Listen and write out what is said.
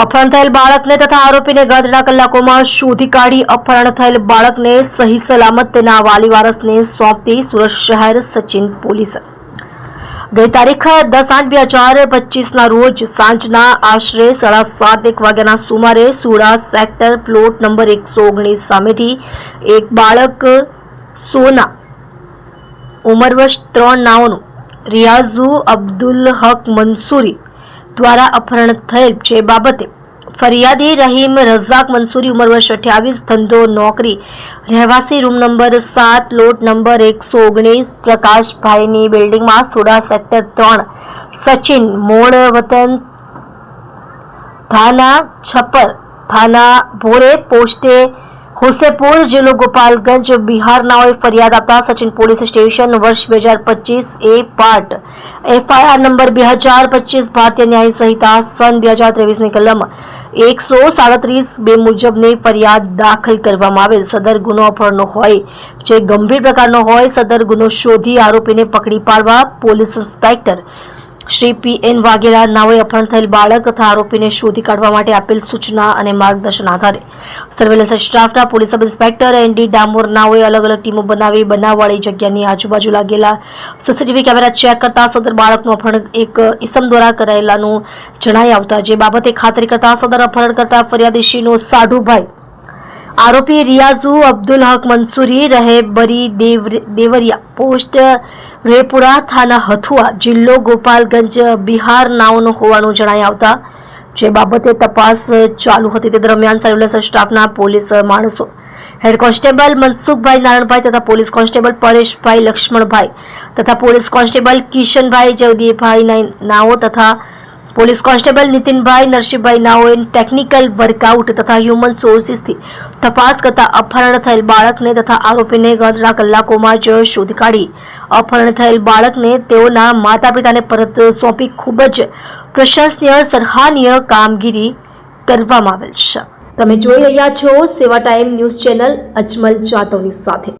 અપહરણ થયેલ બાળકને તથા આરોપીને ગણતરીના કલાકોમાં શોધી કાઢી અપહરણ થયેલ બાળકને સહી સલામત તેના વાલી વારસને સોંપતી સુરત શહેર સચિન પોલીસ. ગઈ તારીખ દસ આઠ બે હજાર પચીસના રોજ સાંજના આશરે સાડા સાત એક વાગ્યાના સુમારે સુડા સેક્ટર પ્લોટ નંબર એકસો ઓગણીસ સામેથી એક બાળક સોના ઉંમર વર્ષ ત્રણ નાઓનું રિયાઝુ અબ્દુલ હક મંસૂરી દ્વારા અપહરણ થયેલ છે બાબતે ફરિયાદી રહીમ રઝાક મંસૂરી ઉંમર વર્ષ અઠ્યાવીસ, ધંધો, નોકરી, રહેવાસી રૂમ નંબર સાત, લોટ નંબર એકસો ઓગણીસ, પ્રકાશભાઈની બિલ્ડિંગમાં સોડા સેક્ટર ત્રણ, સચિન મોડ વતન થાના છપ્પર, થાના ભોરે પોસ્ટે હોસેપુર જિલ્લો ગોપાલગંજ બિહારનાઓએ ફરિયાદ આપતા સચિન પોલીસ સ્ટેશન વર્ષ બે હજાર પચીસ એ પાર્ટ એફઆઈઆર નંબર બે હજાર પચીસ ભારતીય ન્યાય સંહિતા સન બે હજાર ત્રેવીસની કલમ એકસો સાડત્રીસ બે મુજબની ફરિયાદ દાખલ કરવામાં આવેલ. સદર ગુનો અપહરણનો હોય, જે ગંભીર પ્રકારનો હોય, સદર ગુનો શોધી આરોપીને પકડી પાડવા police inspector Shri P N Vaghela નાઓએ અપહરણ થયેલ બાળક તથા આરોપીને શોધી કાઢવા માટે આપેલ સૂચના અને માર્ગદર્શન આધારે. સર્વેલન્સ સ્ટાફના police sub inspector N D Damor નાઓએ અલગ અલગ ટીમો બનાવી બનાવવાળી જગ્યાની આજુબાજુ લાગેલા સીસીટીવી કેમેરા ચેક કરતા સદર બાળકનું અપહરણ એક ઇસમ દ્વારા કરાયેલાનું જણાઈ આવતા, જે બાબતે ખાતરી કરતા સદર અપહરણ કરતા ફરિયાદીશીનો સાઢુભાઈ આરોપી રિયાઝુ અબ્દુલ હક મંસૂરી રહે બરી દેવરિયા પોસ્ટ રેપુરા થાના હથુઆ જિલ્લો ગોપાલગંજ બિહાર નાઓનો હોવાનું જણાઈ આવતા જે બાબતે તપાસ ચાલુ હતી તે દરમિયાન સર્વેલન્સ સ્ટાફના પોલીસ માણસો હેડ કોન્સ્ટેબલ મનસુખભાઈ નારાયણભાઈ તથા પોલીસ કોન્સ્ટેબલ પરેશભાઈ લક્ષ્મણભાઈ તથા પોલીસ કોન્સ્ટેબલ કિશનભાઈ જયદીપભાઈ નાઈ- નાઓ તથા પોલીસ કોન્સ્ટેબલ નીતિનભાઈ, નરસિંહભાઈ નાઓએ ટેકનિકલ વર્કઆઉટ તથા હ્યુમન સોર્સિસથી તપાસ કરતા અપહરણ થયેલ બાળકને તથા આરોપીને ગણતરીના કલાકોમાં જ શોધી કાઢી. અપહરણ થયેલ બાળકને તેઓના માતા પિતાને પરત સોંપી ખૂબ જ પ્રશંસનીય, સરાહનીય કામગીરી કરવામાં આવેલ છે. તમે જોઈ રહ્યા છો Seva time news channel Ajmal જાતવની સાથે.